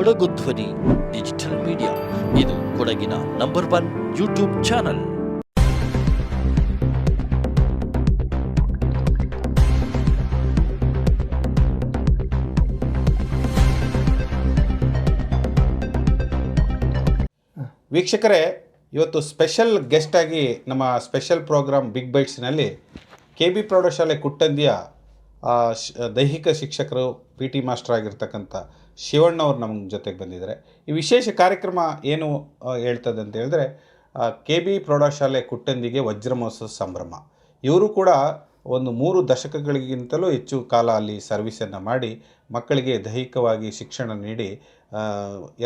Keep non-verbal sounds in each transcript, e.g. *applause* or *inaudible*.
Kodagu Dhwani, digital media. ಇದು ಕೊಡಗಿನ number one YouTube channel. ವೀಕ್ಷಕರೇ, ಇವತ್ತು ಸ್ಪೆಷಲ್ ಗೆಸ್ಟಾಗಿ ನಮ್ಮ ಸ್ಪೆಷಲ್ ಪ್ರೋಗ್ರಾಮ್ ಬಿಗ್ ಬೈಟ್ಸ್ನಲ್ಲಿ ಕೆ ಬಿ ಪ್ರೌಢಶಾಲೆ ಕುಟ್ಟಂದಿಯ ದೈಹಿಕ ಶಿಕ್ಷಕರು, ಪಿ ಟಿ ಮಾಸ್ಟರ್ ಆಗಿರ್ತಕ್ಕಂಥ ಶಿವಣ್ಣವ್ರು ನಮ್ಮ ಜೊತೆಗೆ ಬಂದಿದ್ದಾರೆ. ಈ ವಿಶೇಷ ಕಾರ್ಯಕ್ರಮ ಏನು ಹೇಳ್ತದೆ ಅಂತ ಹೇಳಿದ್ರೆ ಕೆ ಬಿ ಪ್ರೌಢಶಾಲೆ ಕುಟ್ಟಂದಿಗೆ ವಜ್ರಮಹೋತ್ಸವ ಸಂಭ್ರಮ. ಇವರು ಕೂಡ ಒಂದು ಮೂರು ದಶಕಗಳಿಗಿಂತಲೂ ಹೆಚ್ಚು ಕಾಲ ಅಲ್ಲಿ ಸರ್ವಿಸನ್ನು ಮಾಡಿ ಮಕ್ಕಳಿಗೆ ದೈಹಿಕವಾಗಿ ಶಿಕ್ಷಣ ನೀಡಿ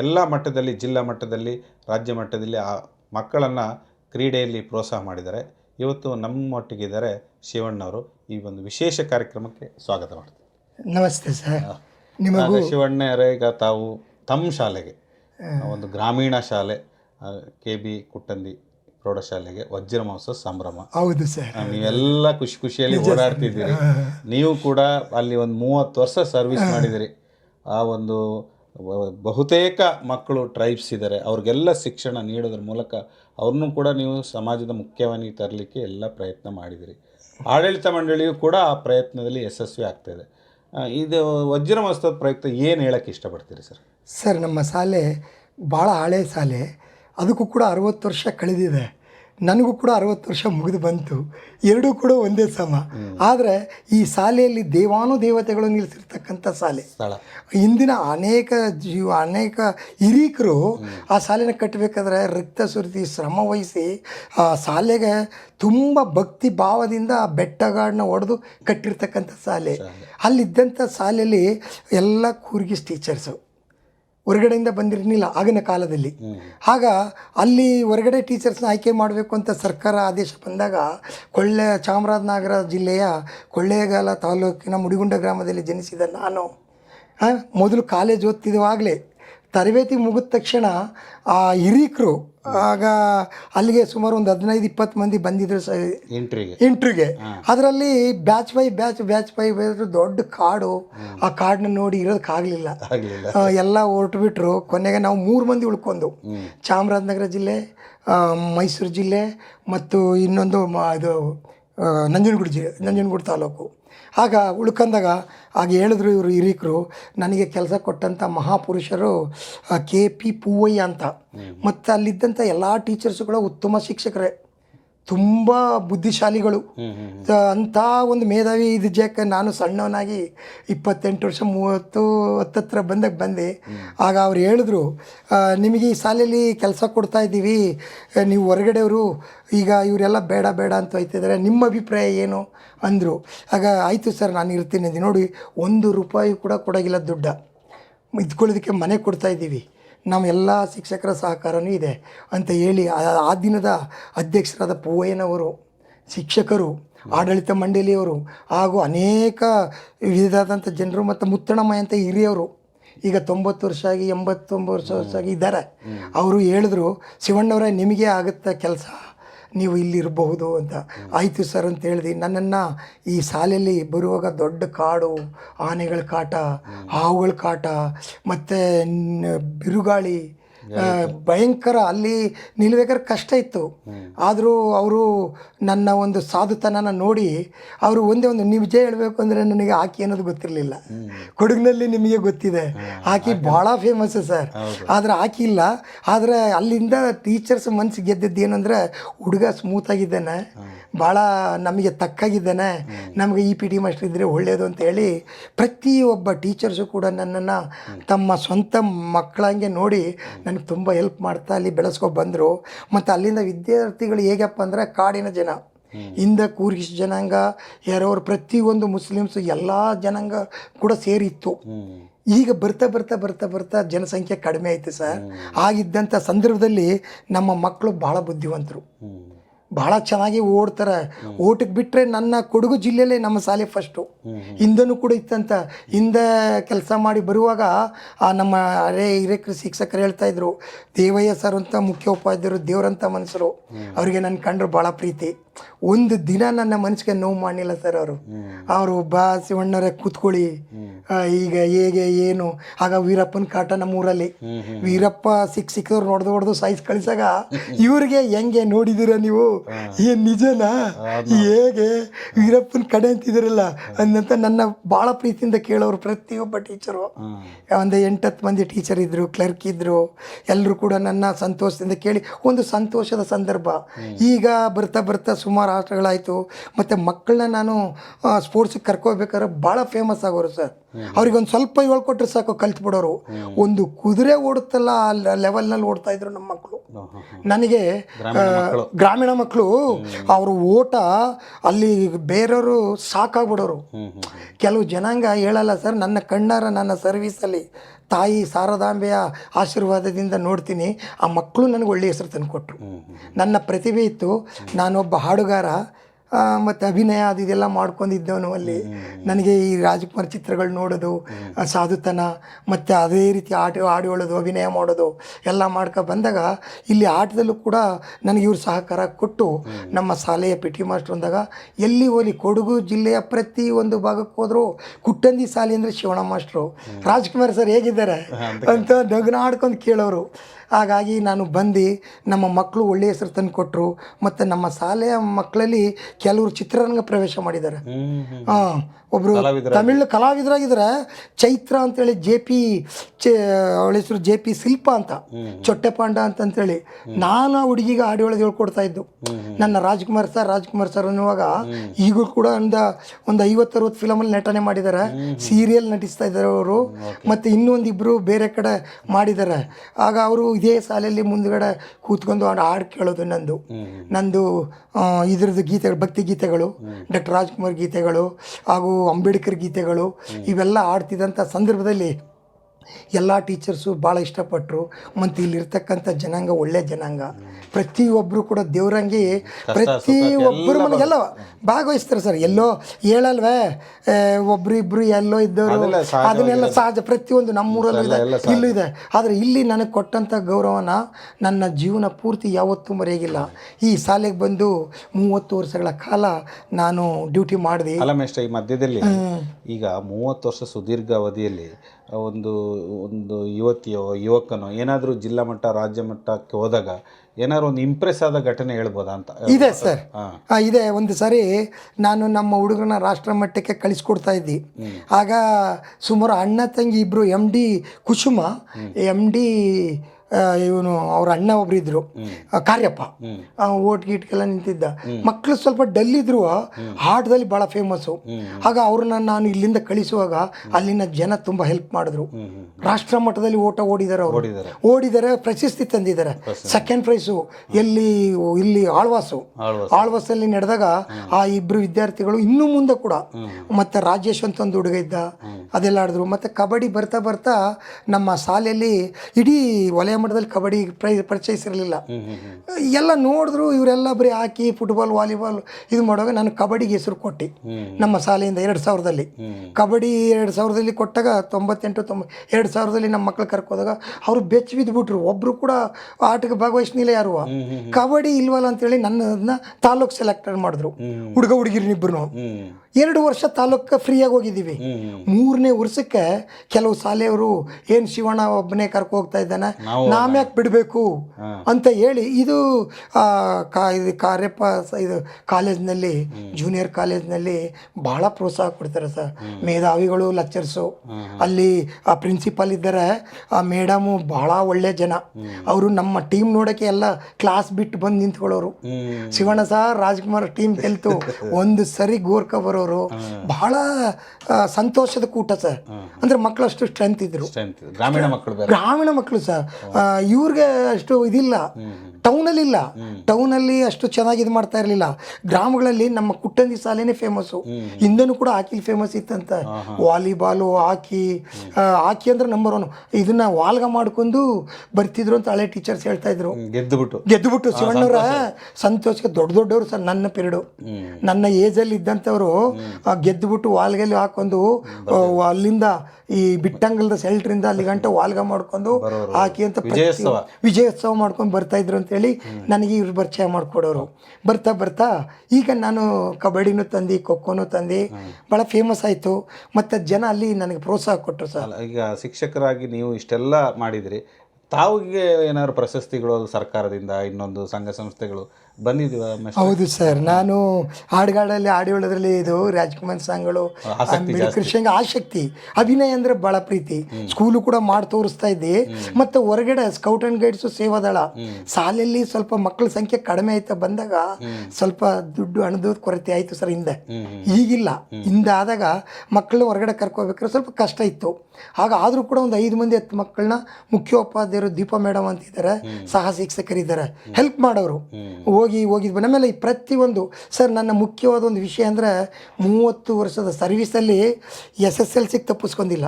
ಎಲ್ಲ ಮಟ್ಟದಲ್ಲಿ ಜಿಲ್ಲಾ ಮಟ್ಟದಲ್ಲಿ ರಾಜ್ಯ ಮಟ್ಟದಲ್ಲಿ ಆ ಮಕ್ಕಳನ್ನು ಕ್ರೀಡೆಯಲ್ಲಿ ಪ್ರೋತ್ಸಾಹ ಮಾಡಿದ್ದಾರೆ. ಇವತ್ತು ನಮ್ಮೊಟ್ಟಿಗಿದ್ದಾರೆ ಶಿವಣ್ಣವರು. ಈ ಒಂದು ವಿಶೇಷ ಕಾರ್ಯಕ್ರಮಕ್ಕೆ ಸ್ವಾಗತ ಮಾಡ್ತೀನಿ. ನಮಸ್ತೆ ಸರ್. ನಿಮಗೂ ಶಿವಣ್ಣರೇ ಈಗ ತಾವು ತಮ್ಮ ಶಾಲೆಗೆ ಒಂದು ಗ್ರಾಮೀಣ ಶಾಲೆ ಕೆ ಬಿ ಕುಟ್ಟಂದಿ ಪ್ರೌಢಶಾಲೆಗೆ ವಜ್ರ ಮಹೋತ್ಸವ ಸಂಭ್ರಮ. ಹೌದು ಸರ್. ನೀವೆಲ್ಲ ಖುಷಿ ಖುಷಿಯಲ್ಲಿ ಓಡಾಡ್ತಿದ್ದೀರಿ. ನೀವು ಕೂಡ ಅಲ್ಲಿ ಒಂದು ಮೂವತ್ತು ವರ್ಷ ಸರ್ವಿಸ್ ಮಾಡಿದಿರಿ. ಆ ಒಂದು ಬಹುತೇಕ ಮಕ್ಕಳು ಟ್ರೈಬ್ಸ್ ಇದ್ದಾರೆ ಅವ್ರಿಗೆಲ್ಲ ಶಿಕ್ಷಣ ನೀಡೋದ್ರ ಮೂಲಕ ಅವ್ರನ್ನೂ ಕೂಡ ನೀವು ಸಮಾಜದ ಮುಖ್ಯವಾಗಿ ತರಲಿಕ್ಕೆ ಎಲ್ಲ ಪ್ರಯತ್ನ ಮಾಡಿದಿರಿ. ಆಡಳಿತ ಮಂಡಳಿಯು ಕೂಡ ಆ ಪ್ರಯತ್ನದಲ್ಲಿ ಯಶಸ್ವಿ ಆಗ್ತಾಯಿದೆ ಇದು ವಜ್ರ ಮಹೋತ್ಸವದ ಪ್ರಯುಕ್ತ ಏನು ಹೇಳಕ್ಕೆ ಇಷ್ಟಪಡ್ತೀರಿ ಸರ್? ಸರ್, ನಮ್ಮ ಶಾಲೆ ಭಾಳ ಹಳೆ ಶಾಲೆ. ಅದಕ್ಕೂ ಕೂಡ ಅರವತ್ತು ವರ್ಷ ಕಳೆದಿದೆ. ನನಗೂ ಕೂಡ ಅರವತ್ತು ವರ್ಷ ಮುಗಿದು ಬಂತು. ಎರಡೂ ಕೂಡ ಒಂದೇ ಸಮ. ಆದರೆ ಈ ಶಾಲೆಯಲ್ಲಿ ದೇವಾನುದೇವತೆಗಳು ನಿಲ್ಲಿಸಿರ್ತಕ್ಕಂಥ ಶಾಲೆ. ಇಂದಿನ ಅನೇಕ ಜೀವ ಅನೇಕ ಹಿರೀಕರು ಆ ಶಾಲೆನ ಕಟ್ಟಬೇಕಾದ್ರೆ ರಕ್ತ ಸುರಿಸಿ ಶ್ರಮ ವಹಿಸಿ ಆ ಶಾಲೆಗೆ ತುಂಬ ಭಕ್ತಿ ಭಾವದಿಂದ ಆ ಬೆಟ್ಟಗಾಡನ್ನ ಹೊಡೆದು ಕಟ್ಟಿರ್ತಕ್ಕಂಥ ಶಾಲೆ. ಅಲ್ಲಿದ್ದಂಥ ಶಾಲೆಯಲ್ಲಿ ಎಲ್ಲ ಕೂರ್ಗಿಸ್ ಟೀಚರ್ಸು ಹೊರಗಡೆಯಿಂದ ಬಂದಿರಲಿಲ್ಲ ಆಗಿನ ಕಾಲದಲ್ಲಿ. ಆಗ ಅಲ್ಲಿ ಹೊರಗಡೆ ಟೀಚರ್ಸ್ನ ಆಯ್ಕೆ ಮಾಡಬೇಕು ಅಂತ ಸರ್ಕಾರ ಆದೇಶ ಬಂದಾಗ ಕೊಳ್ಳೆ, ಚಾಮರಾಜನಗರ ಜಿಲ್ಲೆಯ ಕೊಳ್ಳೇಗಾಲ ತಾಲೂಕಿನ ಮುಡಿಗುಂಡ ಗ್ರಾಮದಲ್ಲಿ ಜನಿಸಿದ ನಾನು ಮೊದಲು ಕಾಲೇಜ್ ಓದ್ತಿರುವಾಗಲೇ ತರಬೇತಿ ಮುಗಿದ ತಕ್ಷಣ ಆ ಹಿರೀಕರು ಆಗ ಅಲ್ಲಿಗೆ ಸುಮಾರು ಒಂದು ಹದಿನೈದು ಇಪ್ಪತ್ತು ಮಂದಿ ಬಂದಿದ್ರು ಸ ಇಂಟ್ರಿಗೆ ಇಂಟ್ರಿಗೆ ಅದರಲ್ಲಿ batch by batch batch by batch ದೊಡ್ಡ ಕಾಡು ಆ ಕಾಡನ್ನ ನೋಡಿ ಇರೋದಕ್ಕಾಗಲಿಲ್ಲ ಎಲ್ಲ ಹೊರಟು ಬಿಟ್ರು ಕೊನೆಗೆ ನಾವು ಮೂರು ಮಂದಿ ಉಳ್ಕೊಂಡು ಚಾಮರಾಜನಗರ ಜಿಲ್ಲೆ ಮೈಸೂರು ಜಿಲ್ಲೆ ಮತ್ತು ಇನ್ನೊಂದು ಮ ಇದು ನಂಜನಗೂಡು ಜಿಲ್ಲೆ ನಂಜನಗೂಡು ತಾಲೂಕು. ಆಗ ಉಳ್ಕೊಂಡಾಗ ಆಗ ಹೇಳಿದ್ರು ಇವರು ಹಿರೀಕರು ನನಗೆ ಕೆಲಸ ಕೊಟ್ಟಂಥ ಮಹಾಪುರುಷರು ಕೆ ಪಿ ಪೂವಯ್ಯ ಅಂತ. ಮತ್ತು ಅಲ್ಲಿದ್ದಂಥ ಎಲ್ಲ ಟೀಚರ್ಸುಗಳು ಉತ್ತಮ ಶಿಕ್ಷಕರೇ. ತುಂಬ ಬುದ್ಧಿಶಾಲಿಗಳು. ಅಂತ ಅಂಥ ಒಂದು ಮೇಧಾವಿ ಇದಕ್ಕೆ ನಾನು ಸಣ್ಣವನಾಗಿ ಇಪ್ಪತ್ತೆಂಟು ವರ್ಷ ಮೂವತ್ತು ಹತ್ತತ್ರ ಬಂದಾಗ ಬಂದೆ. ಆಗ ಅವ್ರು ಹೇಳಿದ್ರು ನಿಮಗೆ ಈ ಶಾಲೆಯಲ್ಲಿ ಕೆಲಸ ಕೊಡ್ತಾ ಇದ್ದೀವಿ. ನೀವು ಹೊರಗಡೆಯವರು ಈಗ ಇವರೆಲ್ಲ ಬೇಡ ಬೇಡ ಅಂತ ಹೋಯ್ತಿದ್ದಾರೆ ನಿಮ್ಮ ಅಭಿಪ್ರಾಯ ಏನು? ಅಂದರು. ಆಗ ಆಯಿತು ಸರ್ ನಾನು ಇರ್ತೀನಿ. ನೋಡಿ ಒಂದು ರೂಪಾಯಿ ಕೂಡ ಕೊಡೋಗಿಲ್ಲ ದುಡ್ಡ. ಇದ್ಕೊಳ್ಳೋದಕ್ಕೆ ಮನೆ ಕೊಡ್ತಾ ಇದ್ದೀವಿ. ನಮ್ಮ ಎಲ್ಲ ಶಿಕ್ಷಕರ ಸಹಕಾರನೂ ಇದೆ ಅಂತ ಹೇಳಿ ಆ- ಆ ದಿನದ ಅಧ್ಯಕ್ಷರಾದ ಪೂವಯ್ಯನವರು ಶಿಕ್ಷಕರು ಆಡಳಿತ ಮಂಡಳಿಯವರು ಹಾಗೂ ಅನೇಕ ವಿಧದಾದಂಥ ಜನರು ಮತ್ತು ಮುತ್ತಣಮಯ ಅಂತ ಹಿರಿಯವರು ಈಗ ತೊಂಬತ್ತು ವರ್ಷ ಆಗಿ ಎಂಬತ್ತೊಂಬತ್ತು ವರ್ಷ ವರ್ಷ ಆಗಿ ಇದ್ದಾರೆ. ಅವರು ಹೇಳಿದ್ರು ಶಿವಣ್ಣವರೇ ನಿಮಗೆ ಆಗುತ್ತ ಕೆಲಸ? ನೀವು ಇಲ್ಲಿ ಇರಬಹುದು ಅಂತ ಆಯಿತು ಸರ್ ಅಂತ ಹೇಳಿದೆ. ನನ್ನನ್ನು ಈ ಶಾಲೆಯಲ್ಲಿ ಬರುವಾಗ ದೊಡ್ಡ ಕಾಡು ಆನೆಗಳ ಕಾಟ ಹಾವುಗಳ ಕಾಟ ಮತ್ತು ಬಿರುಗಾಳಿ ಭಯಂಕರ ಅಲ್ಲಿ ನಿಲ್ಬೇಕಾದ್ರೆ ಕಷ್ಟ ಇತ್ತು. ಆದರೂ ಅವರು ನನ್ನ ಒಂದು ಸಾಧುತನನ ನೋಡಿ ಅವರು ಒಂದೇ ಒಂದು ನಿಜ ಹೇಳಬೇಕು ಅಂದರೆ ನನಗೆ ಹಾಕಿ ಅನ್ನೋದು ಗೊತ್ತಿರಲಿಲ್ಲ. ಕೊಡಗಿನಲ್ಲಿ ನಿಮಗೆ ಗೊತ್ತಿದೆ. ಹಾಕಿ ಭಾಳ ಫೇಮಸ್ ಸರ್ ಆದರೆ ಆಕಿ ಇಲ್ಲ. ಆದರೆ ಅಲ್ಲಿಂದ ಟೀಚರ್ಸ್ ಮನ್ಸು ಗೆದ್ದಿದ್ದು ಏನಂದರೆ ಹುಡುಗ ಸ್ಮೂತ್ ಆಗಿದ್ದಾನೆ. ಭಾಳ ನಮಗೆ ತಕ್ಕಾಗಿದ್ದಾನೆ. ನಮಗೆ ಈ ಪಿ ಟಿ ಮಾಸ್ಟರ್ ಇದ್ದರೆ ಒಳ್ಳೆಯದು ಅಂತ ಹೇಳಿ ಪ್ರತಿಯೊಬ್ಬ ಟೀಚರ್ಸು ಕೂಡ ನನ್ನನ್ನು ತಮ್ಮ ಸ್ವಂತ ಮಕ್ಕಳಂಗೆ ನೋಡಿ ನನಗೆ ತುಂಬ ಹೆಲ್ಪ್ ಮಾಡ್ತಾ ಅಲ್ಲಿ ಬೆಳೆಸ್ಕೊ ಬಂದರು. ಮತ್ತು ಅಲ್ಲಿಂದ ವಿದ್ಯಾರ್ಥಿಗಳು ಹೇಗಪ್ಪ ಅಂದರೆ ಕಾಡಿನ ಜನ. ಇಂದ ಕೂರ್ಗಿಸ್ ಜನಾಂಗ ಯಾರವ್ರು ಪ್ರತಿಯೊಂದು ಮುಸ್ಲಿಮ್ಸ್ ಎಲ್ಲ ಜನಾಂಗ ಕೂಡ ಸೇರಿತ್ತು. ಈಗ ಬರ್ತಾ ಬರ್ತಾ ಬರ್ತಾ ಬರ್ತಾ ಜನಸಂಖ್ಯೆ ಕಡಿಮೆ ಆಯಿತು ಸರ್. ಆಗಿದ್ದಂಥ ಸಂದರ್ಭದಲ್ಲಿ ನಮ್ಮ ಮಕ್ಕಳು ಬಹಳ ಬುದ್ಧಿವಂತರು. ಭಾಳ ಚೆನ್ನಾಗಿ ಓಡ್ತಾರೆ. ಓಟಕ್ಕೆ ಬಿಟ್ಟರೆ ನನ್ನ ಕೊಡಗು ಜಿಲ್ಲೆಯಲ್ಲೇ ನಮ್ಮ ಶಾಲೆ ಫಸ್ಟು ಹಿಂದನೂ ಕೂಡ ಇತ್ತಂತ. ಹಿಂದೆ ಕೆಲಸ ಮಾಡಿ ಬರುವಾಗ ಆ ನಮ್ಮ ಅರೆ ಹಿರೇಕರು ಶಿಕ್ಷಕರು ಹೇಳ್ತಾ ಇದ್ರು, ದೇವಯ್ಯ ಸರ್ ಅಂತ ಮುಖ್ಯ ಉಪಾಧ್ಯಾಯರು ದೇವರಂತ ಮನುಷ್ಯರು. ಅವರಿಗೆ ನನ್ನ ಕಂಡ್ರು ಭಾಳ ಪ್ರೀತಿ. ಒಂದು ದಿನ ನನ್ನ ಮನಸ್ಸಿಗೆ ನೋವು ಮಾಡಿಲ್ಲ ಸರ್ ಅವರು. ಅವರು ಬಾ ಶಿವಣ್ಣರೇ ಕೂತ್ಕೊಳ್ಳಿ. ಈಗ ಹೇಗೆ ಏನು? ಆಗ ವೀರಪ್ಪನ ಕಾಟ ನಮ್ಮೂರಲ್ಲಿ. ವೀರಪ್ಪ ಸಿಕ್ಕ ಸಿಕ್ಕಿದ್ರು ನೋಡ್ದು ಹೊಡೆದು ಸೈಜ್ ಕಳಿಸಾಗ ಇವ್ರಿಗೆ ಹೆಂಗೆ ನೋಡಿದಿರ ನೀವು? ಏನ್ ನಿಜನಾ? ಹೇಗೆ? ವೀರಪ್ಪನ ಕಡೆ ಅಂತಿದಿರಲ್ಲ ಅಂದಂತ ನನ್ನ ಭಾಳ ಪ್ರೀತಿಯಿಂದ ಕೇಳೋರು ಪ್ರತಿಯೊಬ್ಬ ಟೀಚರು ಒಂದು ಎಂಟತ್ತು ಮಂದಿ ಟೀಚರ್ ಇದ್ರು ಕ್ಲರ್ಕ್ ಇದ್ರು. ಎಲ್ಲರೂ ಕೂಡ ನನ್ನ ಸಂತೋಷದಿಂದ ಕೇಳಿ ಒಂದು ಸಂತೋಷದ ಸಂದರ್ಭ. ಈಗ ಬರ್ತಾ ಬರ್ತಾ ಸುಮಾರು ಆಟಗಳಾಯಿತು. ಮತ್ತು ಮಕ್ಕಳನ್ನ ನಾನು ಸ್ಪೋರ್ಟ್ಸಿಗೆ ಕರ್ಕೋಬೇಕಾದ್ರೆ ಭಾಳ ಫೇಮಸ್ ಆಗೋರು ಸರ್. ಅವ್ರಿಗೆ ಒಂದು ಸ್ವಲ್ಪ ಹೇಳ್ಕೊಟ್ರೆ ಸಾಕು ಕಲ್ತ್ಬಿಡೋರು ಒಂದು ಕುದುರೆ ಓಡುತ್ತಲ್ಲ ಆ ಲೆವೆಲ್ನಲ್ಲಿ ಓಡ್ತಾ ಇದ್ರು ನಮ್ಮ ಮಕ್ಕಳು ನನಗೆ ಗ್ರಾಮೀಣ ಮಕ್ಕಳು. ಅವರು ಓಟ ಅಲ್ಲಿ ಬೇರೆಯವರು ಸಾಕಾಗ್ಬಿಡೋರು. ಕೆಲವು ಜನಾಂಗ ಹೇಳಲ್ಲ ಸರ್ ನನ್ನ ಕಣ್ಣಾರ ನನ್ನ ಸರ್ವೀಸಲ್ಲಿ ತಾಯಿ ಶಾರದಾಂಬೆಯ ಆಶೀರ್ವಾದದಿಂದ ನೋಡ್ತೀನಿ ಆ ಮಕ್ಕಳು ನನಗೆ ಒಳ್ಳೆಯ ಹೆಸರು ತಂದು ಕೊಟ್ಟರು ನನ್ನ ಪ್ರತಿಭೆ ಇತ್ತು ನಾನೊಬ್ಬ ಹಾಡುಗಾರ ಮತ್ತು ಅಭಿನಯ ಅದು ಇದೆಲ್ಲ ಮಾಡ್ಕೊಂಡಿದ್ದವನು ಅಲ್ಲಿ. ನನಗೆ ಈ ರಾಜ್ಕುಮಾರ್ ಚಿತ್ರಗಳು ನೋಡೋದು ಸಾಧುತನ ಮತ್ತು ಅದೇ ರೀತಿ ಆಟ ಆಡಿ ಹೇಳೋದು ಅಭಿನಯ ಮಾಡೋದು ಎಲ್ಲ ಮಾಡ್ಕೊ ಬಂದಾಗ ಇಲ್ಲಿ ಆಟದಲ್ಲೂ ಕೂಡ ನನಗೆ ಇವ್ರು ಸಹಕಾರ ಕೊಟ್ಟು ನಮ್ಮ ಶಾಲೆಯ ಪಿ ಟಿ ಮಾಸ್ಟ್ರು ಅಂದಾಗ ಎಲ್ಲಿ ಹೋಲಿ ಕೊಡಗು ಜಿಲ್ಲೆಯ ಪ್ರತಿ ಒಂದು ಭಾಗಕ್ಕೆ ಹೋದರೂ ಕುಟ್ಟಂದಿ ಶಾಲೆ ಅಂದರೆ ಶಿವಣ ಮಾಸ್ಟ್ರು. ರಾಜ್ಕುಮಾರ್ ಸರ್ ಹೇಗಿದ್ದಾರೆ ಅಂತ. ನಗನಾಡ್ಕೊಂಡು ಕೇಳೋರು. ಹಾಗಾಗಿ ನಾನು ಬಂದು ನಮ್ಮ ಮಕ್ಕಳು ಒಳ್ಳೆಯ ಹೆಸರು ತಂದು ಕೊಟ್ಟರು ಮತ್ತು ನಮ್ಮ ಶಾಲೆಯ ಮಕ್ಕಳಲ್ಲಿ ಕೆಲವರು ಚಿತ್ರರಂಗ ಪ್ರವೇಶ ಮಾಡಿದ್ದಾರೆ. ಹಾಂ ಒಬ್ಬರು ತಮಿಳು ಕಲಾವಿದರಾಗಿದ್ರೆ ಚೈತ್ರ ಅಂತೇಳಿ ಜೆ ಪಿ ಚೆ ಅವಳ ಹೆಸರು ಜೆ ಪಿ ಶಿಲ್ಪ ಅಂತ ಚೊಟ್ಟೆಪಾಂಡ ಅಂತಂತೇಳಿ. ನಾನು ಆ ಹುಡುಗಿಗೆ ಆಡಿ ಒಳಗೆ ಹೇಳ್ಕೊಡ್ತಾ ಇದ್ದು. ನನ್ನ ರಾಜ್ಕುಮಾರ್ ಸರ್ ರಾಜ್ಕುಮಾರ್ ಸರ್ ಅನ್ನುವಾಗ ಈಗೂ ಕೂಡ ಒಂದು ಒಂದು ಐವತ್ತರವತ್ತು ಫಿಲಮಲ್ಲಿ ನಟನೆ ಮಾಡಿದ್ದಾರೆ. ಸೀರಿಯಲ್ ನಟಿಸ್ತಾ ಇದ್ದಾರೆ ಅವರು. ಮತ್ತು ಇನ್ನೊಂದಿಬ್ಬರು ಬೇರೆ ಕಡೆ ಮಾಡಿದ್ದಾರೆ. ಆಗ ಅವರು ಇದೇ ಶಾಲೆಯಲ್ಲಿ ಮುಂದ್ಗಡೆ ಕೂತ್ಕೊಂಡು ಹಾಡು ಹಾಡು ಕೇಳೋದು ನಂದು. ನಂದು ಇದ್ರದ್ದು ಗೀತೆಗಳು ಭಕ್ತಿ ಗೀತೆಗಳು ಡಾಕ್ಟರ್ ರಾಜ್ಕುಮಾರ್ ಗೀತೆಗಳು ಹಾಗೂ ಅಂಬೇಡ್ಕರ್ ಗೀತೆಗಳು ಇವೆಲ್ಲ ಆಡ್ತಿದ್ದಂಥ ಸಂದರ್ಭದಲ್ಲಿ ಎಲ್ಲ ಟೀಚರ್ಸು ಭಾಳ ಇಷ್ಟಪಟ್ಟರು ಮತ್ತು ಇಲ್ಲಿರ್ತಕ್ಕಂಥ ಜನಾಂಗ ಒಳ್ಳೆಯ ಜನಾಂಗ. ಪ್ರತಿಯೊಬ್ಬರು ಕೂಡ ದೇವ್ರಂಗೆ ಪ್ರತಿಯೊಬ್ಬರು ಮನೆಗೆಲ್ಲ ಭಾಗವಹಿಸ್ತಾರೆ ಸರ್. ಎಲ್ಲೋ ಹೇಳಲ್ವೇ? ಒಬ್ರು ಇಬ್ರು ಎಲ್ಲೋ ಇದ್ದವರು ಅದನ್ನೆಲ್ಲ ಸಹಜ ಪ್ರತಿಯೊಂದು ನಮ್ಮೂರಲ್ಲೂ ಇದೆ ಇಲ್ಲೂ ಇದೆ. ಆದರೆ ಇಲ್ಲಿ ನನಗೆ ಕೊಟ್ಟಂಥ ಗೌರವನ ನನ್ನ ಜೀವನ ಪೂರ್ತಿ ಯಾವತ್ತೂ ಮರೆಯಾಗಿಲ್ಲ. ಈ ಶಾಲೆಗೆ ಬಂದು ಮೂವತ್ತು ವರ್ಷಗಳ ಕಾಲ ನಾನು ಡ್ಯೂಟಿ ಮಾಡಿದೆ. ಅಲ್ಲ ಮೇಷ್ಟ್ರೆ ಈ ಮಧ್ಯದಲ್ಲಿ ಈಗ ಮೂವತ್ತು ವರ್ಷ ಸುದೀರ್ಘ ಅವಧಿಯಲ್ಲಿ ಒಂದು ಒಂದು ಯುವತಿಯೋ ಯುವಕನೋ ಏನಾದರೂ ಜಿಲ್ಲಾ ಮಟ್ಟ ರಾಜ್ಯ ಮಟ್ಟಕ್ಕೆ ಹೋದಾಗ ಏನಾದ್ರು ಒಂದು ಇಂಪ್ರೆಸ್ ಆದ ಘಟನೆ ಹೇಳ್ಬೋದಾ ಅಂತ? ಇದೆ ಸರ್. ಹಾಂ ಇದೆ. ಒಂದು ಸಾರಿ ನಾನು ನಮ್ಮ ಹುಡುಗರನ್ನ ರಾಷ್ಟ್ರ ಮಟ್ಟಕ್ಕೆ ಕಳಿಸ್ಕೊಡ್ತಾ ಇದ್ದಿ. ಆಗ ಸುಮಾರು ಅಣ್ಣ ತಂಗಿ ಇಬ್ಬರು M D Kusuma M D ಇವನು ಅವ್ರ ಅಣ್ಣ ಒಬ್ರು ಇದ್ರು. ಕಾರ್ಯಪ್ಪ. ಓಟ್ ಗೀಟ್ಗೆಲ್ಲ ನಿಂತಿದ್ದ. ಮಕ್ಕಳು ಸ್ವಲ್ಪ ಡಲ್ ಇದ್ರು ಆಟದಲ್ಲಿ ಭಾಳ ಫೇಮಸ್ಸು ಆಗ ಅವ್ರನ್ನ ನಾನು ಇಲ್ಲಿಂದ ಕಳಿಸುವಾಗ ಅಲ್ಲಿನ ಜನ ತುಂಬಾ ಹೆಲ್ಪ್ ಮಾಡಿದ್ರು. ರಾಷ್ಟ್ರ ಮಟ್ಟದಲ್ಲಿ ಓಟ ಓಡಿದಾರೆ ಅವರು. ಓಡಿದ್ದಾರೆ. ಪ್ರಶಸ್ತಿ ತಂದಿದ್ದಾರೆ ಸೆಕೆಂಡ್ ಪ್ರೈಸು ಎಲ್ಲಿ ಇಲ್ಲಿ ಆಳ್ವಾಸು ಆಳ್ವಾಸು. ಆಳ್ವಾಸಲ್ಲಿ ನಡೆದಾಗ ಆ ಇಬ್ರು ವಿದ್ಯಾರ್ಥಿಗಳು ಇನ್ನೂ ಮುಂದೆ ಕೂಡ ಮತ್ತೆ ರಾಜೇಶ್ ಅಂತ ಒಂದು ಹುಡುಗ ಇದ್ದ. ಅದೆಲ್ಲ ಆಡಿದ್ರು. ಮತ್ತೆ ಕಬಡ್ಡಿ ಬರ್ತಾ ಬರ್ತಾ ನಮ್ಮ ಶಾಲೆಯಲ್ಲಿ ಇಡೀ ವಲಯ ಮಟ್ಟದಲ್ಲಿ ಕಬಡ್ಡಿ ಪ್ರೈ ಪರಿಚಯಿಸಿರಲಿಲ್ಲ. ಎಲ್ಲ ನೋಡಿದ್ರು ಇವರೆಲ್ಲ ಬರೀ ಹಾಕಿ ಫುಟ್ಬಾಲ್ ವಾಲಿಬಾಲ್ ಇದು ಮಾಡುವಾಗ ನಾನು ಕಬಡ್ಡಿಗೆ ಹೆಸರು ಕೊಟ್ಟೆ. ನಮ್ಮ ಶಾಲೆಯಿಂದ ಎರಡು ಸಾವಿರದಲ್ಲಿ. ಕಬಡ್ಡಿ ಎರಡು ಸಾವಿರದಲ್ಲಿ ಕೊಟ್ಟಾಗ ತೊಂಬತ್ತೆಂಟು ತೊಂಬ ಎರಡು ಸಾವಿರದಲ್ಲಿ ನಮ್ಮ ಮಕ್ಕಳು ಕರ್ಕೋದಾಗ ಅವರು ಬೆಚ್ಚ ಬಿದ್ದುಬಿಟ್ರು ಒಬ್ಬರು ಕೂಡ ಆಟಕ್ಕೆ ಭಾಗವಹಿಸ್ನಿಲ್ಲ ಯಾರು. ಕಬಡ್ಡಿ ಇಲ್ವಲ್ಲ ಅಂತೇಳಿ ನನ್ನದನ್ನ ತಾಲೂಕ್ ಸೆಲೆಕ್ಟರ್ ಮಾಡಿದ್ರು. ಹುಡುಗ ಹುಡುಗಿರಿನಿಬ್ಬರು ಎರಡು ವರ್ಷ ತಾಲೂಕು ಫ್ರೀಯಾಗಿ ಹೋಗಿದ್ದೀವಿ. ಮೂರನೇ ವರ್ಷಕ್ಕೆ ಕೆಲವು ಶಾಲೆಯವರು ಏನು ಶಿವಣ್ಣ ಒಬ್ಬನೇ ಕರ್ಕೊ ಹೋಗ್ತಾ ಇದ್ದಾನೆ ನಾಮ್ಯಾಕೆ ಬಿಡಬೇಕು ಅಂತ ಹೇಳಿ ಇದು ಕಾ ಇದು ಕಾರ್ಯಪ್ಪ ಸ- ಇದು ಕಾಲೇಜ್ನಲ್ಲಿ ಜೂನಿಯರ್ ಕಾಲೇಜ್ನಲ್ಲಿ ಭಾಳ ಪ್ರೋತ್ಸಾಹ ಕೊಡ್ತಾರೆ ಸರ್. ಮೇಧಾವಿಗಳು ಲೆಕ್ಚರ್ಸು ಅಲ್ಲಿ ಆ ಪ್ರಿನ್ಸಿಪಾಲ್ ಇದ್ದಾರೆ ಆ ಮೇಡಮು ಭಾಳ ಒಳ್ಳೆ ಜನ. ಅವರು ನಮ್ಮ ಟೀಮ್ ನೋಡೋಕ್ಕೆ ಎಲ್ಲ ಕ್ಲಾಸ್ ಬಿಟ್ಟು ಬಂದು ನಿಂತ್ಕೊಳ್ಳೋರು. Shivanna sir Rajkumar team ಗೆಲ್ತು. *laughs* ಒಂದು ಸರಿ ಗೋರ್ಕ ಬರೋರು ಬಹಳ ಸಂತೋಷದ ಕೂಟ ಸರ್. ಅಂದ್ರೆ ಮಕ್ಕಳು ಅಷ್ಟು ಸ್ಟ್ರೆಂತ್ ಇದ್ರು ಗ್ರಾಮೀಣ ಮಕ್ಕಳು ಗ್ರಾಮೀಣ ಮಕ್ಕಳು ಸರ್. ಇವ್ರಿಗೆ ಅಷ್ಟು ಇದಿಲ್ಲ. ಟೌನಲ್ಲಿ ಇಲ್ಲ ಟೌನಲ್ಲಿ ಅಷ್ಟು ಚೆನ್ನಾಗಿ ಇದು ಮಾಡ್ತಾ ಇರಲಿಲ್ಲ. ಗ್ರಾಮಗಳಲ್ಲಿ ನಮ್ಮ ಕುಟ್ಟಂದಿ ಶಾಲೆನೇ ಫೇಮಸ್ಸು ಹಿಂದೆನೂ ಕೂಡ ಹಾಕಿ ಫೇಮಸ್ ಇತ್ತಂತ. ವಾಲಿಬಾಲು ಹಾಕಿ ಹಾಕಿ ಅಂದ್ರೆ ನಂಬರ್ ಒನ್ ಇದನ್ನ ವಾಲ್ಗ ಮಾಡ್ಕೊಂಡು ಬರ್ತಿದ್ರು ಅಂತ ಹಳೆ ಟೀಚರ್ಸ್ ಹೇಳ್ತಾ ಇದ್ರು. ಗೆದ್ದುಬಿಟ್ಟು. ಗೆದ್ದುಬಿಟ್ಟು. ಶಿವಣ್ಣವ್ರ ಸಂತೋಷಕ್ಕೆ ದೊಡ್ಡ ದೊಡ್ಡವರು ಸರ್ ನನ್ನ ಪಿರಿಯಡು ನನ್ನ ಏಜಲ್ಲಿ ಇದ್ದಂಥವ್ರು ಗೆದ್ದುಬಿಟ್ಟು ವಾಲ್ಗಲ್ಲಿ ಹಾಕೊಂಡು ಅಲ್ಲಿಂದ ಈ ಬಿಟ್ಟಂಗಲ್ದ ಸೆಲ್ಟ್ರಿಂದ ಅಲ್ಲಿ ಗಂಟೆ ವಾಲ್ಗ ಮಾಡ್ಕೊಂಡು ಹಾಕಿ ಅಂತ. ವಿಜಯೋತ್ಸವ ಮಾಡ್ಕೊಂಡು ಬರ್ತಾ ಇದ್ರು ಅಂತ ಅಂತೇಳಿ ನನಗೆ ಇವ್ರು ಪರಿಚಯ ಮಾಡಿಕೊಡೋರು. ಬರ್ತಾ ಬರ್ತಾ ಈಗ ನಾನು ಕಬಡ್ಡಿನೂ ತಂದು, ಖೋಖೋನೂ ತಂದು. ಭಾಳ ಫೇಮಸ್ ಆಯಿತು. ಮತ್ತು ಜನ ಅಲ್ಲಿ ನನಗೆ ಪ್ರೋತ್ಸಾಹ ಕೊಟ್ಟರು ಸರ್. ಈಗ ಶಿಕ್ಷಕರಾಗಿ ನೀವು ಇಷ್ಟೆಲ್ಲ ಮಾಡಿದಿರಿ. ತಾವಿಗೆ ಏನಾದ್ರು ಪ್ರಶಸ್ತಿಗಳು ಸರ್ಕಾರದಿಂದ ಇನ್ನೊಂದು ಸಂಘ ಸಂಸ್ಥೆಗಳು ಬಂದಿದ್ದೀವ ಹೌದು ಸರ್ ನಾನು ಹಾಡುಗಾಡಲ್ಲಿ ಹಾಡು ಹೇಳೋದ್ರಲ್ಲಿ ಇದು ರಾಜ್ಕುಮಾರ್ ಸಾಂಗ್ಗಳು ಕೃಷ್ಣಂಗೆ ಆಸಕ್ತಿ ಅಭಿನಯ ಅಂದ್ರೆ ಬಹಳ ಪ್ರೀತಿ. ಸ್ಕೂಲು ಕೂಡ ಮಾಡಿ ತೋರಿಸ್ತಾ ಇದ್ದೆ. ಮತ್ತೆ ಹೊರಗಡೆ ಸ್ಕೌಟ್ ಅಂಡ್ ಗೈಡ್ಸು ಸೇವಾದಳ. ಶಾಲೆಯಲ್ಲಿ ಸ್ವಲ್ಪ ಮಕ್ಕಳ ಸಂಖ್ಯೆ ಕಡಿಮೆ ಆಯ್ತಾ ಬಂದಾಗ ಸ್ವಲ್ಪ ದುಡ್ಡು ಹಣದ ಕೊರತೆ ಆಯ್ತು ಸರ್ ಹಿಂದೆ. ಈಗಿಲ್ಲ. ಹಿಂದೆ ಆದಾಗ ಮಕ್ಕಳು ಹೊರಗಡೆ ಕರ್ಕೋಬೇಕಾದ್ರೆ ಸ್ವಲ್ಪ ಕಷ್ಟ ಇತ್ತು. ಆಗ ಆದರೂ ಕೂಡ ಒಂದು ಐದು ಮಂದಿ ಹತ್ತು ಮಕ್ಕಳನ್ನ ಮುಖ್ಯೋಪಾಧ್ಯಾಯರು ದೀಪ ಮೇಡಮ್ ಅಂತಿದ್ದಾರೆ. ಸಹ ಶಿಕ್ಷಕರಿದ್ದಾರೆ. ಹೆಲ್ಪ್ ಮಾಡೋರು. ಹೋಗಿ ಹೋಗಿದ್ವಿ ನಮ್ಮೆಲ್ಲ ಈ ಪ್ರತಿಯೊಂದು ಸರ್ ನನ್ನ ಮುಖ್ಯವಾದ ಒಂದು ವಿಷಯ ಅಂದರೆ ಮೂವತ್ತು ವರ್ಷದ ಸರ್ವಿಸಲ್ಲಿ ಎಸ್ ಎಸ್ ಎಲ್ ಸಿಗೆ ತಪ್ಪಿಸ್ಕೊಂಡಿಲ್ಲ.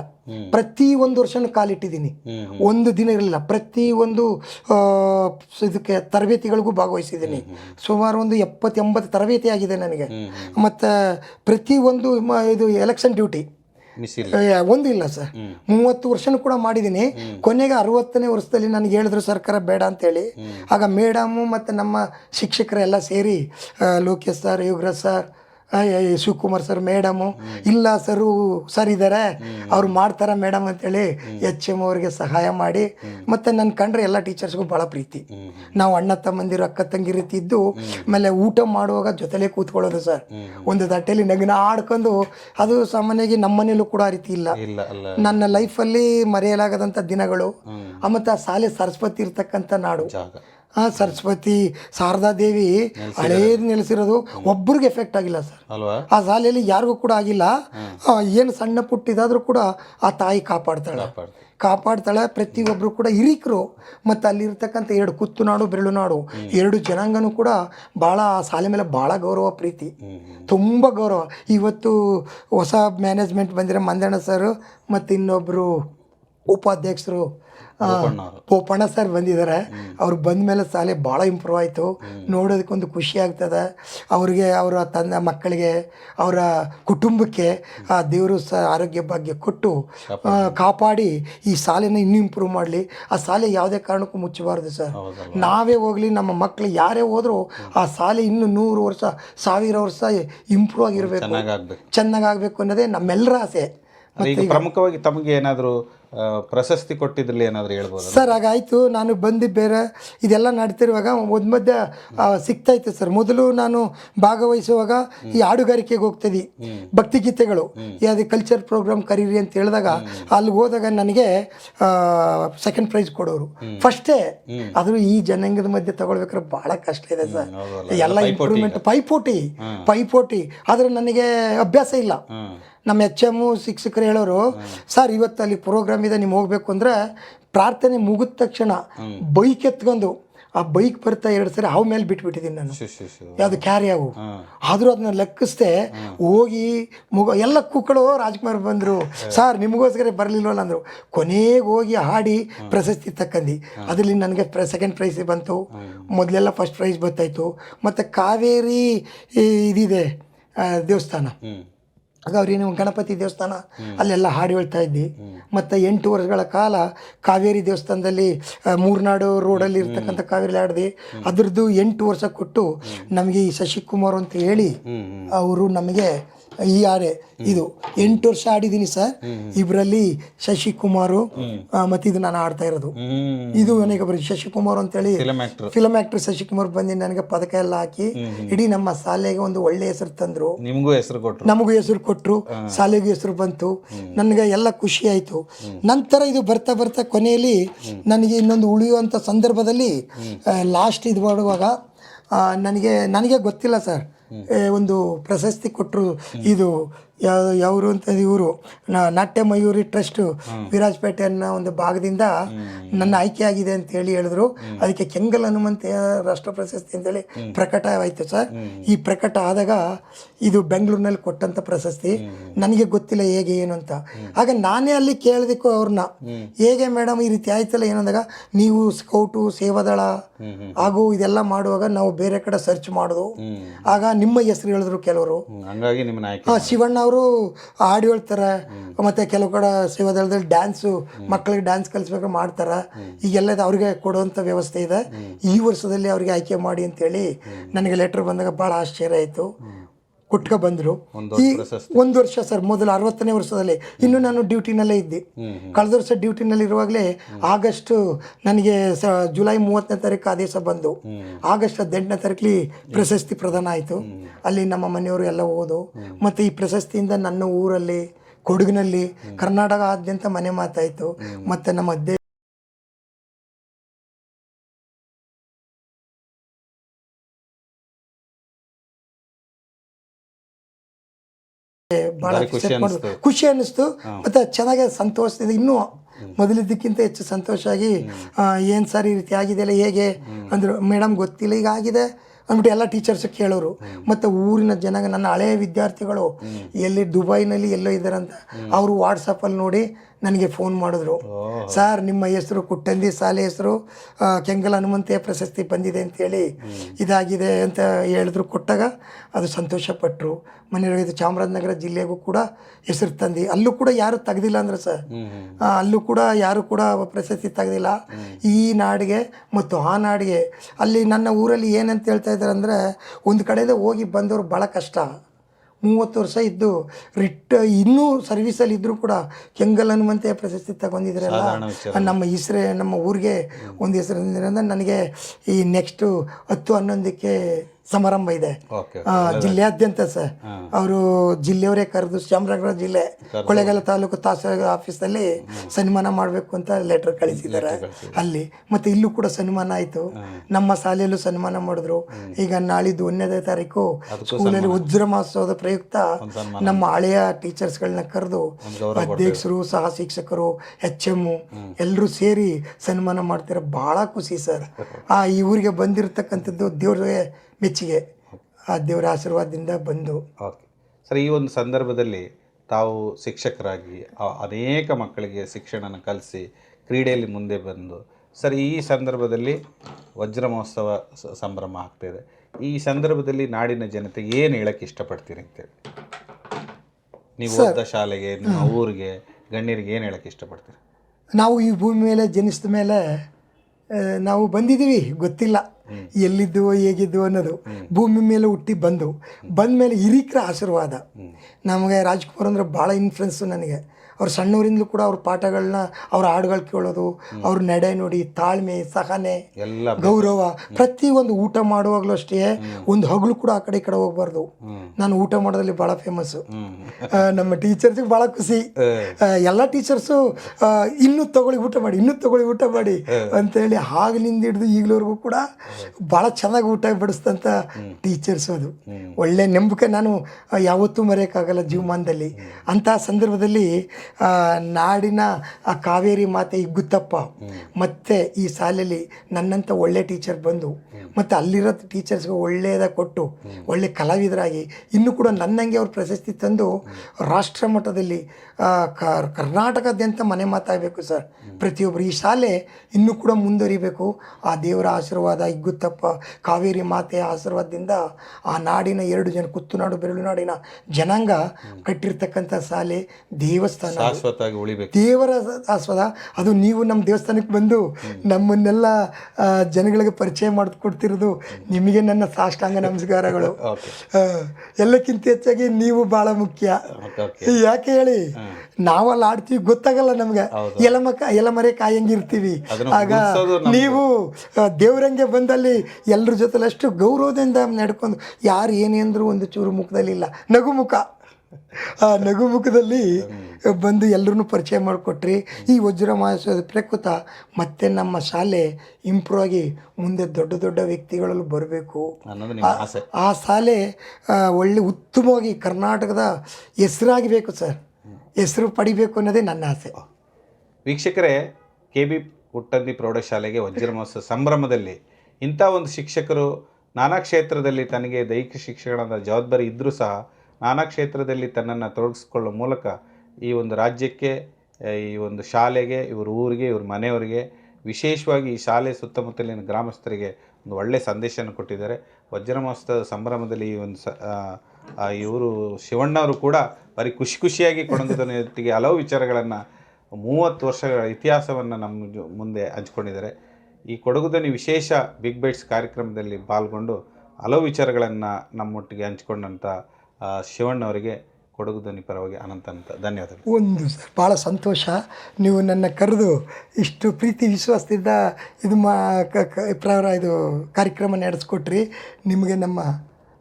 ಪ್ರತಿ ಒಂದು ವರ್ಷನೂ ಕಾಲಿಟ್ಟಿದ್ದೀನಿ. ಒಂದು ದಿನ ಇರಲಿಲ್ಲ. ಪ್ರತಿ ಒಂದು ಇದಕ್ಕೆ ತರಬೇತಿಗಳಿಗೂ ಭಾಗವಹಿಸಿದ್ದೀನಿ. ಸುಮಾರು ಒಂದು ಎಪ್ಪತ್ತೆಂಬತ್ತು ತರಬೇತಿ ಆಗಿದೆ ನನಗೆ. ಮತ್ತು ಪ್ರತಿ ಒಂದು ಇದು ಎಲೆಕ್ಷನ್ ಡ್ಯೂಟಿ ಮಿಸ್ ಇಲ್ಲ ಏ, ಒಂದು ಇಲ್ಲ ಸರ್. ಮೂವತ್ತು ವರ್ಷನೂ ಕೂಡ ಮಾಡಿದ್ದೀನಿ. ಕೊನೆಗೆ ಅರವತ್ತನೇ ವರ್ಷದಲ್ಲಿ ನನಗೆ ಹೇಳಿದ್ರು ಸರ್ಕಾರ ಬೇಡ ಅಂತೇಳಿ. ಆಗ ಮೇಡಮು ಮತ್ತು ನಮ್ಮ ಶಿಕ್ಷಕರೆಲ್ಲ ಸೇರಿ Lokesh sir Yuvaraj sir Shivakumar sir madam. ಇಲ್ಲ ಸರು ಸರ್ ಇದ್ದಾರೆ ಅವ್ರು ಮಾಡ್ತಾರೆ ಮೇಡಮ್ ಅಂತೇಳಿ ಎಚ್ ಎಂ ಅವ್ರಿಗೆ ಸಹಾಯ ಮಾಡಿ. ಮತ್ತು ನನ್ನ ಕಂಡ್ರೆ ಎಲ್ಲ ಟೀಚರ್ಸ್ಗೂ ಭಾಳ ಪ್ರೀತಿ. ನಾವು ಅಣ್ಣ ತಮ್ಮಂದಿರು ಅಕ್ಕ ತಂಗಿ ರೀತಿ ಇದ್ದು ಆಮೇಲೆ ಊಟ ಮಾಡುವಾಗ ಜೊತೆಲೇ ಕೂತ್ಕೊಳ್ಳೋದು ಸರ್. ಒಂದು ತಟ್ಟೆಯಲ್ಲಿ ನಗ್ನ ಆಡ್ಕೊಂಡು ಅದು ಸಾಮಾನ್ಯವಾಗಿ ನಮ್ಮ ಮನೇಲೂ ಕೂಡ ಆ ರೀತಿ ಇಲ್ಲ. ನನ್ನ ಲೈಫಲ್ಲಿ ಮರೆಯಲಾಗದಂಥ ದಿನಗಳು ಮತ್ತು ಆ ಶಾಲೆ ಸರಸ್ವತಿ ಇರ್ತಕ್ಕಂಥ ನಾಡು. ಸರಸ್ವತಿ ಶಾರದಾ ದೇವಿ ಹಳೇದು ನೆಲೆಸಿರೋದು ಒಬ್ಬರಿಗೆ ಎಫೆಕ್ಟ್ ಆಗಿಲ್ಲ ಸರ್. ಆ ಶಾಲೆಯಲ್ಲಿ ಯಾರಿಗೂ ಕೂಡ ಆಗಿಲ್ಲ. ಏನು ಸಣ್ಣ ಪುಟ್ಟಿದಾದರೂ ಕೂಡ ಆ ತಾಯಿ ಕಾಪಾಡ್ತಾಳೆ. ಕಾಪಾಡ್ತಾಳೆ. ಕಾಪಾಡ್ತಾಳೆ. ಪ್ರತಿಯೊಬ್ಬರು ಕೂಡ ಹಿರಿಕರು. ಮತ್ತು ಅಲ್ಲಿರ್ತಕ್ಕಂಥ ಎರಡು ಕುತ್ತುನಾಡು ಬೆರಳುನಾಡು ಎರಡು ಜನಾಂಗನೂ ಕೂಡ ಭಾಳ ಆ ಶಾಲೆ ಮೇಲೆ ಭಾಳ ಗೌರವ ಪ್ರೀತಿ. ತುಂಬ ಗೌರವ. ಇವತ್ತು ಹೊಸ ಮ್ಯಾನೇಜ್ಮೆಂಟ್ ಬಂದಿರೋ ಮಂದಣ್ಣ ಸರ್ ಮತ್ತು ಇನ್ನೊಬ್ಬರು ಉಪಾಧ್ಯಕ್ಷರು ಪೋಪಣ್ಣ ಸರ್ ಬಂದಿದ್ದಾರೆ. ಅವ್ರು ಬಂದ ಮೇಲೆ ಶಾಲೆ ಭಾಳ ಇಂಪ್ರೂವ್ ಆಯಿತು. ನೋಡೋದಕ್ಕೊಂದು ಖುಷಿ ಆಗ್ತದೆ. ಅವ್ರಿಗೆ ಅವರ ತಂದೆ ಮಕ್ಕಳಿಗೆ ಅವರ ಕುಟುಂಬಕ್ಕೆ ಆ ದೇವರು ಸ ಆರೋಗ್ಯ ಭಾಗ್ಯ ಕೊಟ್ಟು ಕಾಪಾಡಿ. ಈ ಶಾಲೆನ ಇನ್ನೂ ಇಂಪ್ರೂವ್ ಮಾಡಲಿ. ಆ ಶಾಲೆ ಯಾವುದೇ ಕಾರಣಕ್ಕೂ ಮುಚ್ಚಬಾರ್ದು ಸರ್. ನಾವೇ ಹೋಗಲಿ ನಮ್ಮ ಮಕ್ಕಳು ಯಾರೇ ಹೋದರೂ ಆ ಶಾಲೆ ಇನ್ನೂ ನೂರು ವರ್ಷ ಸಾವಿರ ವರ್ಷ ಇಂಪ್ರೂವ್ ಆಗಿರಬೇಕು. ಚೆನ್ನಾಗಾಗಬೇಕು. ಅನ್ನೋದೇ ನಮ್ಮೆಲ್ಲರ ಆಸೆ. ಈಗ ಪ್ರಮುಖವಾಗಿ ತಮಗೆ ಏನಾದರೂ ಪ್ರಶಸ್ತಿ ಕೊಟ್ಟಿದ್ರಲ್ಲಿ ಏನಾದರೂ ಹೇಳ್ಬೋದು? ಸರ್ ಹಾಗಾಯಿತು ನಾನು ಬಂದು ಬೇರೆ ಇದೆಲ್ಲ ನಡ್ತಿರುವಾಗ ಒಂದು ಮಧ್ಯ ಆ, ಸಿಗ್ತಾ ಇತ್ತು ಸರ್. ಮೊದಲು ನಾನು ಭಾಗವಹಿಸುವಾಗ ಈ ಹಾಡುಗಾರಿಕೆಗೆ ಹೋಗ್ತದೆ ಭಕ್ತಿಗೀತೆಗಳು. ಯಾವುದೇ ಕಲ್ಚರ್ ಪ್ರೋಗ್ರಾಮ್ ಕರೀರಿ ಅಂತ ಹೇಳಿದಾಗ ಅಲ್ಲಿ ಹೋದಾಗ ನನಗೆ ಸೆಕೆಂಡ್ ಪ್ರೈಸ್ ಕೊಡೋರು. ಫಸ್ಟೇ ಆದರೂ ಈ ಜನಾಂಗದ ಮಧ್ಯೆ ತಗೊಳ್ಬೇಕಾದ್ರೆ ಭಾಳ ಕಷ್ಟ ಇದೆ ಸರ್. ಎಲ್ಲ ಇಂಪ್ರೂವ್ಮೆಂಟ್ ಪೈಪೋಟಿ ಪೈಪೋಟಿ. ಆದರೆ ನನಗೆ ಅಭ್ಯಾಸ ಇಲ್ಲ. ನಮ್ಮ ಎಚ್ ಎಮ್ಮು ಶಿಕ್ಷಕರು ಹೇಳೋರು ಸರ್ ಇವತ್ತು ಅಲ್ಲಿ ಪ್ರೋಗ್ರಾಮ್ ಇದೆ ನೀವು ಹೋಗ್ಬೇಕು ಅಂದರೆ ಪ್ರಾರ್ಥನೆ ಮುಗಿದ ತಕ್ಷಣ ಬೈಕ್ ಎತ್ಕೊಂಡು ಆ ಬೈಕ್ ಬರ್ತಾ ಎರಡು ಸರಿ ಹಾವು ಮೇಲೆ ಬಿಟ್ಬಿಟ್ಟಿದ್ದೀನಿ ನಾನು. ಯಾವುದು ಕ್ಯಾರಿ ಹಾವು ಆದರೂ ಅದನ್ನ ಲೆಕ್ಕಿಸ್ದೆ ಹೋಗಿ ಮುಗ ಎಲ್ಲ ಕುಕ್ಕಳು ರಾಜ್ಕುಮಾರ್ ಬಂದರು. ಸರ್ ನಿಮಗೋಸ್ಕರ ಬರಲಿಲ್ವಲ್ಲ ಅಂದರು. ಕೊನೆಗೆ ಹೋಗಿ ಹಾಡಿ ಪ್ರಶಸ್ತಿ ತಕ್ಕಂದು. ಅದರಲ್ಲಿ ನನಗೆ ಸೆಕೆಂಡ್ ಪ್ರೈಸ್ ಬಂತು. ಮೊದಲೆಲ್ಲ ಫಸ್ಟ್ ಪ್ರೈಸ್ ಬರ್ತಾಯಿತ್ತು. ಮತ್ತು ಕಾವೇರಿ ಇದಿದೆ ದೇವಸ್ಥಾನ. ಹ್ಮ್ ಗೌರಿ ನೀವು ಗಣಪತಿ ದೇವಸ್ಥಾನ ಅಲ್ಲೆಲ್ಲ ಹಾಡು ಹೇಳ್ತಾ ಇದ್ದಿ. ಮತ್ತು ಎಂಟು ವರ್ಷಗಳ ಕಾಲ ಕಾವೇರಿ ದೇವಸ್ಥಾನದಲ್ಲಿ ಮೂರ್ನಾಡು ರೋಡಲ್ಲಿ ಇರ್ತಕ್ಕಂಥ ಕಾವೇರಿ ಹಾಡ್ದಿ. ಅದ್ರದ್ದು ಎಂಟು ವರ್ಷ ಕೊಟ್ಟು ನಮಗೆ ಈ ಶಶಿಕುಮಾರ್ ಅಂತ ಹೇಳಿ ಅವರು ನಮಗೆ ಈ ಆರೆ ಇದು ಎಂಟು ವರ್ಷ ಆಡಿದ್ದೀನಿ ಸರ್. ಇಬ್ಬರಲ್ಲಿ ಶಶಿಕುಮಾರು ಮತ್ತೆ ಇದು ನಾನು ಆಡ್ತಾ ಇರೋದು. ಇದು ನನಗೆ ಬರೀ ಶಶಿಕುಮಾರ್ ಅಂತೇಳಿ film actor film actor Shashikumar ಬಂದು ನನಗೆ ಪದಕ ಎಲ್ಲ ಹಾಕಿ ಇಡೀ ನಮ್ಮ ಶಾಲೆಗೆ ಒಂದು ಒಳ್ಳೆ ಹೆಸರು ತಂದರು. ನಿಮಗೂ ಹೆಸರು ಕೊಟ್ಟರು ನಮಗೂ ಹೆಸರು ಕೊಟ್ಟರು ಶಾಲೆಗೂ ಹೆಸರು ಬಂತು. ನನಗೆ ಎಲ್ಲ ಖುಷಿ ಆಯಿತು. ನಂತರ ಇದು ಬರ್ತಾ ಬರ್ತಾ ಕೊನೆಯಲ್ಲಿ ನನಗೆ ಇನ್ನೊಂದು ಉಳಿಯುವಂಥ ಸಂದರ್ಭದಲ್ಲಿ ಲಾಸ್ಟ್ ಇದು ಮಾಡುವಾಗ ನನಗೆ ನನಗೆ ಗೊತ್ತಿಲ್ಲ ಸರ್. ಒಂದು ಪ್ರಶಸ್ತಿ ಕೊಟ್ಟರು ಇದು ಯಾವ ಯಾವರು ಅಂತ ಇವರು. ನಾಟ್ಯ ಮಯೂರಿ ಟ್ರಸ್ಟ್ ವಿರಾಜಪೇಟೆ ಅನ್ನೋ ಒಂದು ಭಾಗದಿಂದ ನನ್ನ ಆಯ್ಕೆ ಆಗಿದೆ ಅಂತ ಹೇಳಿ ಹೇಳಿದ್ರು. ಅದಕ್ಕೆ ಕೆಂಗಲ್ ಹನುಮಂತ ರಾಷ್ಟ್ರ ಪ್ರಶಸ್ತಿ ಅಂತೇಳಿ ಪ್ರಕಟ ಆಯಿತು ಸರ್. ಈ ಪ್ರಕಟ ಆದಾಗ ಇದು ಬೆಂಗಳೂರಿನಲ್ಲಿ ಕೊಟ್ಟಂತ ಪ್ರಶಸ್ತಿ. ನನಗೆ ಗೊತ್ತಿಲ್ಲ ಹೇಗೆ ಏನು ಅಂತ. ಆಗ ನಾನೇ ಅಲ್ಲಿ ಕೇಳೋದಕ್ಕೂ ಅವ್ರನ್ನ. ಹೇಗೆ ಮೇಡಮ್ ಈ ರೀತಿ ಆಯ್ತಲ್ಲ ಏನಂದಾಗ ನೀವು ಸ್ಕೌಟು ಸೇವಾದಳ ಹಾಗೂ ಇದೆಲ್ಲ ಮಾಡುವಾಗ ನಾವು ಬೇರೆ ಕಡೆ ಸರ್ಚ್ ಮಾಡೋದು. ಆಗ ನಿಮ್ಮ ಹೆಸರು ಹೇಳಿದ್ರು ಕೆಲವರು. ಹಾಂ ಶಿವಣ್ಣ ಅವರು ಹಾಡು ಹೇಳ್ತಾರೆ, ಮತ್ತು ಕೆಲವು ಕಡೆ ಸೇವಾದಳದಲ್ಲಿ ಡ್ಯಾನ್ಸು ಮಕ್ಕಳಿಗೆ ಡ್ಯಾನ್ಸ್ ಕಲಿಸ್ಬೇಕು ಮಾಡ್ತಾರೆ. ಈಗೆಲ್ಲದ ಅವ್ರಿಗೆ ಕೊಡುವಂಥ ವ್ಯವಸ್ಥೆ ಇದೆ. ಈ ವರ್ಷದಲ್ಲಿ ಅವ್ರಿಗೆ ಆಯ್ಕೆ ಮಾಡಿ ಅಂತೇಳಿ ನನಗೆ ಲೆಟ್ರ್ ಬಂದಾಗ ಭಾಳ ಆಶ್ಚರ್ಯ ಆಯಿತು. ಕೊಟ್ಕೊ ಬಂದರು ಈ. ಒಂದು ವರ್ಷ ಸರ್ ಮೊದಲು ಅರವತ್ತನೇ ವರ್ಷದಲ್ಲಿ. ಇನ್ನು ನಾನು ಡ್ಯೂಟಿನಲ್ಲೇ ಇದ್ದೆ. ಕಳೆದ ವರ್ಷ ಡ್ಯೂಟಿನಲ್ಲಿ ಇರುವಾಗಲೇ ಆಗಸ್ಟ್ ನನಗೆ ಸ ಜುಲೈ ಮೂವತ್ತನೇ ತಾರೀಕು ಆದೇಶ ಬಂದು. ಆಗಸ್ಟ್ ಹದಿನೆಂಟನೇ ತಾರೀಕಲ್ಲಿ ಪ್ರಶಸ್ತಿ ಪ್ರದಾನ ಆಯಿತು. ಅಲ್ಲಿ ನಮ್ಮ ಮನೆಯವರು ಎಲ್ಲ ಹೋದು ಮತ್ತು ಈ ಪ್ರಶಸ್ತಿಯಿಂದ ನನ್ನ ಊರಲ್ಲಿ ಕೊಡಗಿನಲ್ಲಿ ಕರ್ನಾಟಕ ಆದ್ಯಂತ ಮನೆ ಮಾತಾಯಿತು. ಮತ್ತು ನಮ್ಮ ಅಧ್ಯಕ್ಷ ಭಾಳ ಖುಷಿ ಅನ್ನಿಸ್ತು. ಮತ್ತೆ ಚೆನ್ನಾಗಿ ಸಂತೋಷದಿಂದ ಇನ್ನೂ ಮೊದಲಿದ್ದಕ್ಕಿಂತ ಹೆಚ್ಚು ಸಂತೋಷ ಆಗಿ ಏನು ಸರ್ ಈ ರೀತಿ ಆಗಿದೆಯಲ್ಲ ಹೇಗೆ? ಅಂದರು ಮೇಡಮ್ ಗೊತ್ತಿಲ್ಲ ಈಗ ಆಗಿದೆ. ಅಂದ್ಬಿಟ್ಟು ಎಲ್ಲ ಟೀಚರ್ಸ್ ಕೇಳೋರು. ಮತ್ತು ಊರಿನ ಜನ ನನ್ನ ಹಳೆಯ ವಿದ್ಯಾರ್ಥಿಗಳು ಎಲ್ಲಿ ದುಬೈನಲ್ಲಿ ಎಲ್ಲೋ ಇದ್ದಾರಂತ ಅವರು ವಾಟ್ಸಪ್ಪಲ್ಲಿ ನೋಡಿ ನನಗೆ ಫೋನ್ ಮಾಡಿದ್ರು. ಸರ್ ನಿಮ್ಮ ಹೆಸರು ಕುಟ್ಟಂದಿ ಶಾಲೆ ಹೆಸರು ಕೆಂಗಲ್ ಹನುಮಂತಯ್ಯ ಪ್ರಶಸ್ತಿ ಬಂದಿದೆ ಅಂತೇಳಿ ಇದಾಗಿದೆ ಅಂತ ಹೇಳಿದ್ರು. ಕೊಟ್ಟಾಗ ಅದು ಸಂತೋಷಪಟ್ಟರು ಮನೆಯೊಳಗೆ ಇದು ಚಾಮರಾಜನಗರ ಜಿಲ್ಲೆಗೂ ಕೂಡ ಹೆಸರು ತಂದು. ಅಲ್ಲೂ ಕೂಡ ಯಾರು ತೆಗ್ದಿಲ್ಲ ಅಂದ್ರೆ ಸರ್. ಅಲ್ಲೂ ಕೂಡ ಯಾರು ಕೂಡ ಪ್ರಶಸ್ತಿ ತೆಗ್ದಿಲ್ಲ. ಈ ನಾಡಿಗೆ ಮತ್ತು ಆ ನಾಡಿಗೆ ಅಲ್ಲಿ ನನ್ನ ಊರಲ್ಲಿ ಏನಂತ ಹೇಳ್ತಾ ಇದ್ದಾರೆ ಅಂದರೆ ಒಂದು ಕಡೆಯಿಂದ ಹೋಗಿ ಬಂದವರು ಭಾಳ ಕಷ್ಟ. ಮೂವತ್ತು ವರ್ಷ ಇದ್ದು ರಿಟ್ ಇನ್ನೂ ಸರ್ವಿಸಲ್ಲಿ ಇದ್ದರೂ ಕೂಡ ಕೆಂಗಲ್ ಹನುಮಂತೆ ಪ್ರಶಸ್ತಿ ತಗೊಂಡಿದ್ರಲ್ಲ ನಮ್ಮ ಇಸ್ರೇ ನಮ್ಮ ಊರಿಗೆ ಒಂದು ಹೆಸರು ನನಗೆ ಈ ನೆಕ್ಸ್ಟು ಹತ್ತು ಹನ್ನೊಂದಕ್ಕೆ ಸಮಾರಂಭ ಇದೆ. ಜಿಲ್ಲೆಯಾದ್ಯಂತ ಸರ್ ಅವರು ಜಿಲ್ಲೆಯವರೇ ಕರೆದು ಚಾಮರಾಜನಗರ ಜಿಲ್ಲೆ ಕೊಳ್ಳೇಗಾಲ ತಾಲೂಕು ತಹಸೀಲ್ ಆಫೀಸಲ್ಲಿ ಸನ್ಮಾನ ಮಾಡಬೇಕು ಅಂತ ಲೆಟರ್ ಕಳಿಸಿದ್ದಾರೆ. ಅಲ್ಲಿ. ಮತ್ತೆ ಇಲ್ಲೂ ಕೂಡ ಸನ್ಮಾನ ಆಯಿತು. ನಮ್ಮ ಶಾಲೆಯಲ್ಲೂ ಸನ್ಮಾನ ಮಾಡಿದ್ರು. ಈಗ ನಾಳಿದ್ದು ಒಂದನೇ ತಾರೀಕು ಸ್ಕೂಲಲ್ಲಿ ಉಜ್ರ ಮಹೋತ್ಸವದ ಪ್ರಯುಕ್ತ ನಮ್ಮ ಹಳೆಯ ಟೀಚರ್ಸ್ಗಳನ್ನ ಕರೆದು ಅಧ್ಯಕ್ಷರು ಸಹ ಶಿಕ್ಷಕರು ಎಚ್ ಎಂ ಎಲ್ಲರೂ ಸೇರಿ ಸನ್ಮಾನ ಮಾಡ್ತಾರೆ. ಭಾಳ ಖುಷಿ ಸರ್. ಆ ಈ ಊರಿಗೆ ಬಂದಿರತಕ್ಕಂಥದ್ದು ದೇವ್ರಿಗೆ ಮೆಚ್ಚುಗೆ ಆ ದೇವರ ಆಶೀರ್ವಾದದಿಂದ ಬಂದು. ಓಕೆ. ಸರ್ ಈ ಒಂದು ಸಂದರ್ಭದಲ್ಲಿ ತಾವು ಶಿಕ್ಷಕರಾಗಿ ಅನೇಕ ಮಕ್ಕಳಿಗೆ ಶಿಕ್ಷಣನ ಕಲಿಸಿ ಕ್ರೀಡೆಯಲ್ಲಿ ಮುಂದೆ ಬಂದು ಸರ್ ಈ ಸಂದರ್ಭದಲ್ಲಿ ವಜ್ರ ಮಹೋತ್ಸವ ಸಂಭ್ರಮ ಆಗ್ತಾಯಿದೆ ಈ ಸಂದರ್ಭದಲ್ಲಿ ನಾಡಿನ ಜನತೆಗೆ ಏನು ಹೇಳಕ್ಕೆ ಇಷ್ಟಪಡ್ತೀರಿ ಅಂತೇಳಿ ನೀವು ಓದಿದ ಶಾಲೆಗೆ ನಿಮ್ಮ ಊರಿಗೆ ಗಣ್ಯರಿಗೆ ಏನು ಹೇಳಕ್ಕೆ ಇಷ್ಟಪಡ್ತೀರಿ? ನಾವು ಈ ಭೂಮಿ ಮೇಲೆ ಜನಿಸಿದ ಮೇಲೆ ನಾವು ಬಂದಿದ್ದೀವಿ. ಗೊತ್ತಿಲ್ಲ. ಎಲ್ಲಿದ್ದು ಹೇಗಿದ್ದು ಅನ್ನೋದು. ಭೂಮಿ ಮೇಲೆ ಹುಟ್ಟಿ ಬಂದು ಬಂದ ಮೇಲೆ ಹಿರಿಕರ ಆಶೀರ್ವಾದ. ನಮಗೆ ರಾಜ್ಕುಮಾರ್ ಅಂದ್ರೆ ಭಾಳ ಇನ್ಫ್ಲುಯೆನ್ಸು ನನಗೆ. ಅವ್ರು ಸಣ್ಣವರಿಂದಲೂ ಕೂಡ ಅವ್ರ ಪಾಠಗಳನ್ನ ಅವ್ರ ಹಾಡುಗಳು ಕೇಳೋದು ಅವ್ರ ನಡೆ ನೋಡಿ ತಾಳ್ಮೆ ಸಹನೆ ಎಲ್ಲ ಗೌರವ ಒಂದು ಊಟ ಮಾಡುವಾಗಲೂ ಅಷ್ಟೇ ಒಂದು ಹಗಲು ಕೂಡ ಆ ಕಡೆ ಈ ಕಡೆ ಹೋಗ್ಬಾರ್ದು. ನಾನು ಊಟ ಮಾಡೋದ್ರಲ್ಲಿ ಭಾಳ ಫೇಮಸ್ಸು ನಮ್ಮ ಟೀಚರ್ಸಿಗೆ ಭಾಳ ಖುಷಿ. ಎಲ್ಲ ಟೀಚರ್ಸು ಇನ್ನೂ ತಗೊಳ್ಳಿ ಊಟ ಮಾಡಿ ಇನ್ನೂ ತಗೊಳ್ಳಿ ಊಟ ಮಾಡಿ ಅಂತೇಳಿ ಆಗ್ಲಿಂದ ಹಿಡಿದು ಈಗಲವರೆಗೂ ಕೂಡ ಭಾಳ ಚೆನ್ನಾಗಿ ಊಟ ಬಡಿಸ್ತಂಥ ಟೀಚರ್ಸ್ ಅದು. ಒಳ್ಳೆ ನಂಬಿಕೆ ನಾನು ಯಾವತ್ತೂ ಮರೆಯೋಕ್ಕಾಗಲ್ಲ ಜೀವಮಾನದಲ್ಲಿ. ಅಂತಹ ಸಂದರ್ಭದಲ್ಲಿ ನಾಡಿನ ಆ ಕಾವೇರಿ ಮಾತೆ ಇಗ್ಗುತ್ತಪ್ಪ. ಮತ್ತೆ ಈ ಶಾಲೆಯಲ್ಲಿ ನನ್ನಂಥ ಒಳ್ಳೆ ಟೀಚರ್ ಬಂದು, ಮತ್ತು ಅಲ್ಲಿರೋ ಟೀಚರ್ಸ್ಗೆ ಒಳ್ಳೆಯದ ಕೊಟ್ಟು, ಒಳ್ಳೆ ಕಲಾವಿದರಾಗಿ, ಇನ್ನೂ ಕೂಡ ನನ್ನಂಗೆ ಅವ್ರ ಪ್ರಶಸ್ತಿ ತಂದು ರಾಷ್ಟ್ರ ಮಟ್ಟದಲ್ಲಿ ಕರ್ನಾಟಕದಾದ್ಯಂತ ಮನೆ ಮಾತಾಗಬೇಕು ಸರ್. ಪ್ರತಿಯೊಬ್ಬರು ಈ ಶಾಲೆ ಇನ್ನೂ ಕೂಡ ಮುಂದುವರಿಬೇಕು. ಆ ದೇವರ ಆಶೀರ್ವಾದ ಇಗ್ಗುತ್ತಪ್ಪ. ಕಾವೇರಿ ಮಾತೆಯ ಆಶೀರ್ವಾದದಿಂದ ಆ ನಾಡಿನ ಎರಡು ಜನ ಕುತ್ತುನಾಡು ಬೆರಳುನಾಡಿನ ಜನಾಂಗ ಕಟ್ಟಿರ್ತಕ್ಕಂಥ ಶಾಲೆ, ದೇವಸ್ಥಾನ. ಶಾಶ್ವತವಾಗಿ ಉಳಿಬೇಕು. ದೇವರ ಶಾಶ್ವತ ಅದು ನೀವು ನಮ್ಮ ದೇವಸ್ಥಾನಕ್ಕೆ ಬಂದು ನಮ್ಮನ್ನೆಲ್ಲ ಜನಗಳಿಗೆ ಪರಿಚಯ ಮಾಡಿಕೊಡ್ತಿರೋದು ನಿಮಗೆ ನನ್ನ ಸಾಷ್ಟಾಂಗ ನಮಸ್ಕಾರಗಳು. *laughs* ಎಲ್ಲಕ್ಕಿಂತ ಹೆಚ್ಚಾಗಿ ನೀವು ಭಾಳ ಮುಖ್ಯ. ಯಾಕೆ ಹೇಳಿ? ನಾವಲ್ಲಿ ಆಡ್ತೀವಿ ಗೊತ್ತಾಗಲ್ಲ ನಮ್ಗೆ. ಎಲ್ಲಮಕ್ಕ ಎಲಮರೆ ಕಾಯಂಗಿರ್ತೀವಿ ಆಗ ನೀವು ದೇವರಂಗೆ ದೇವ್ರಂಗೆ ಬಂದಲ್ಲಿ ಎಲ್ಲರ ಜೊತೆಲಿ ಅಷ್ಟು ಗೌರವದಿಂದ ನಡ್ಕೊಂಡು ಯಾರು ಏನೇ ಅಂದರೂ ಒಂದು ಚೂರು ಮುಖದಲ್ಲಿ ಇಲ್ಲ ನಗು ಮುಖ ಆ ನಗು ಮುಖದಲ್ಲಿ ಬಂದು ಎಲ್ಲರನ್ನೂ ಪರಿಚಯ ಮಾಡಿಕೊಟ್ರಿ. ಈ ವಜ್ರ ಮಹೋತ್ಸವದ ಪ್ರಕೃತ ಮತ್ತೆ ನಮ್ಮ ಶಾಲೆ ಇಂಪ್ರೂವ್ ಆಗಿ ಮುಂದೆ ದೊಡ್ಡ ದೊಡ್ಡ ವ್ಯಕ್ತಿಗಳಲ್ಲೂ ಬರಬೇಕು. ಆ ಶಾಲೆ ಒಳ್ಳೆ ಉತ್ತಮವಾಗಿ ಕರ್ನಾಟಕದ ಹೆಸರಾಗಬೇಕು ಸರ್. ಹೆಸರು ಪಡಿಬೇಕು ಅನ್ನೋದೇ ನನ್ನ ಆಸೆ. ವೀಕ್ಷಕರೇ ಕೆ ಬಿ ಪುಟ್ಟಂದಿ ಪ್ರೌಢಶಾಲೆಗೆ ವಜ್ರ ಮಹೋತ್ಸವ ಸಂಭ್ರಮದಲ್ಲಿ ಇಂಥ ಒಂದು ಶಿಕ್ಷಕರು ನಾನಾ ಕ್ಷೇತ್ರದಲ್ಲಿ ತನಗೆ ದೈಹಿಕ ಶಿಕ್ಷಣದ ಜವಾಬ್ದಾರಿ ಇದ್ದರೂ ಸಹ ನಾನಾ ಕ್ಷೇತ್ರದಲ್ಲಿ ತನ್ನನ್ನು ತೊಡಗಿಸ್ಕೊಳ್ಳೋ ಮೂಲಕ ಈ ಒಂದು ರಾಜ್ಯಕ್ಕೆ, ಈ ಒಂದು ಶಾಲೆಗೆ, ಇವ್ರ ಊರಿಗೆ, ಇವ್ರ ಮನೆಯವರಿಗೆ, ವಿಶೇಷವಾಗಿ ಈ ಶಾಲೆ ಸುತ್ತಮುತ್ತಲಿನ ಗ್ರಾಮಸ್ಥರಿಗೆ ಒಂದು ಒಳ್ಳೆಯ ಸಂದೇಶವನ್ನು ಕೊಟ್ಟಿದ್ದಾರೆ. ವಜ್ರ ಮಹೋತ್ಸವದ ಸಂಭ್ರಮದಲ್ಲಿ ಈ ಒಂದು ಸ ಇವರು ಶಿವಣ್ಣವರು ಕೂಡ ಬರೀ ಖುಷಿ ಖುಷಿಯಾಗಿ ಕೊಡಗುದೊಟ್ಟಿಗೆ ಹಲವು ವಿಚಾರಗಳನ್ನು ಮೂವತ್ತು ವರ್ಷಗಳ ಇತಿಹಾಸವನ್ನು ನಮ್ಮ ಮುಂದೆ ಹಂಚ್ಕೊಂಡಿದ್ದಾರೆ. ಈ ಕೊಡಗುದನಿ ವಿಶೇಷ ಬಿಗ್ ಬೈಟ್ಸ್ ಕಾರ್ಯಕ್ರಮದಲ್ಲಿ ಪಾಲ್ಗೊಂಡು ಹಲವು ವಿಚಾರಗಳನ್ನು ನಮ್ಮೊಟ್ಟಿಗೆ ಹಂಚ್ಕೊಂಡಂಥ ಆ, ಶಿವಣ್ಣವರಿಗೆ ಕೊಡಗು ಧ್ವನಿ ಪರವಾಗಿ ಅನಂತ ಅನಂತ ಧನ್ಯವಾದಗಳು. ಒಂದು ಭಾಳ ಸಂತೋಷ. ನೀವು ನನ್ನ ಕರೆದು ಇಷ್ಟು ಪ್ರೀತಿ ವಿಶ್ವಾಸದಿಂದ ಇದು ಮಾ ಕ ಕ- ಪ್ರ- ಇದು ಕಾರ್ಯಕ್ರಮ ನಡೆಸ್ಕೊಟ್ರಿ. ನಿಮಗೆ ನಮ್ಮ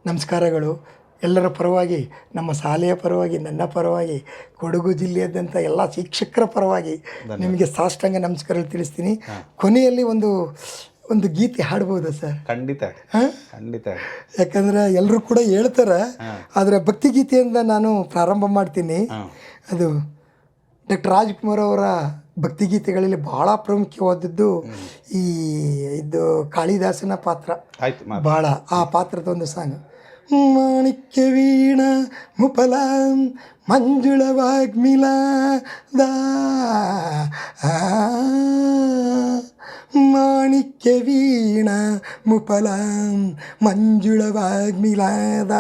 ನಮಸ್ಕಾರಗಳು. ಎಲ್ಲರ ಪರವಾಗಿ ನಮ್ಮ ಶಾಲೆಯ ಪರವಾಗಿ ನನ್ನ ಪರವಾಗಿ ಕೊಡಗು ಜಿಲ್ಲೆಯಾದ್ಯಂತ ಎಲ್ಲ ಶಿಕ್ಷಕರ ಪರವಾಗಿ ನಿಮಗೆ ಸಾಷ್ಟಾಂಗ ನಮಸ್ಕಾರಗಳು ತಿಳಿಸ್ತೀನಿ. ಕೊನೆಯಲ್ಲಿ ಒಂದು ಒಂದು ಗೀತೆ ಹಾಡ್ಬೋದಾ ಸರ್? ಖಂಡಿತ. ಖಂಡಿತ. ಯಾಕಂದ್ರೆ ಎಲ್ಲರೂ ಕೂಡ ಹೇಳ್ತಾರೆ ಆದರೆ ಭಕ್ತಿಗೀತೆಯಿಂದ ನಾನು ಪ್ರಾರಂಭ ಮಾಡ್ತೀನಿ. ಅದು ಡಾಕ್ಟರ್ ರಾಜ್ಕುಮಾರ್ ಅವರ ಭಕ್ತಿ ಗೀತೆಗಳಲ್ಲಿ ಬಹಳ ಪ್ರಾಮುಖ್ಯವಾದದ್ದು ಈ ಇದು ಕಾಳಿದಾಸನ ಪಾತ್ರ. ಬಹಳ ಆ ಪಾತ್ರದ ಒಂದು ಸಾಂಗ್. മാണിക്യവീണ മുപ്പലാം മഞ്ജുള വാഗ്മില മാണിക്യവീണ മുപ്പലാം മഞ്ജുള വാഗ്മിലാദ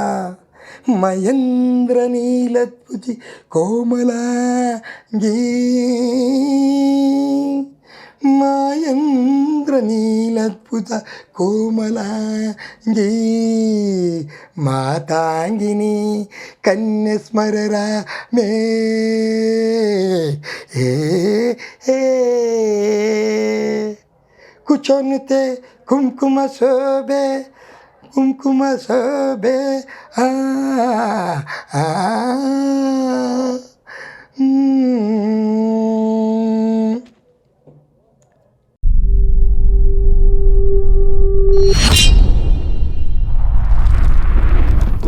മയന്ത്രനീലത്പുതി കോമലാ ഗീ. മായന്ത്രനീലത്ഭുത കോമലാംഗി. മാതാങ്കിനി കന്യസ്മരര മേ. കുച്ചൊന്നത്തെ കുംകുമ ശോഭേ കുംകുമ ശോഭേ ആ ആ.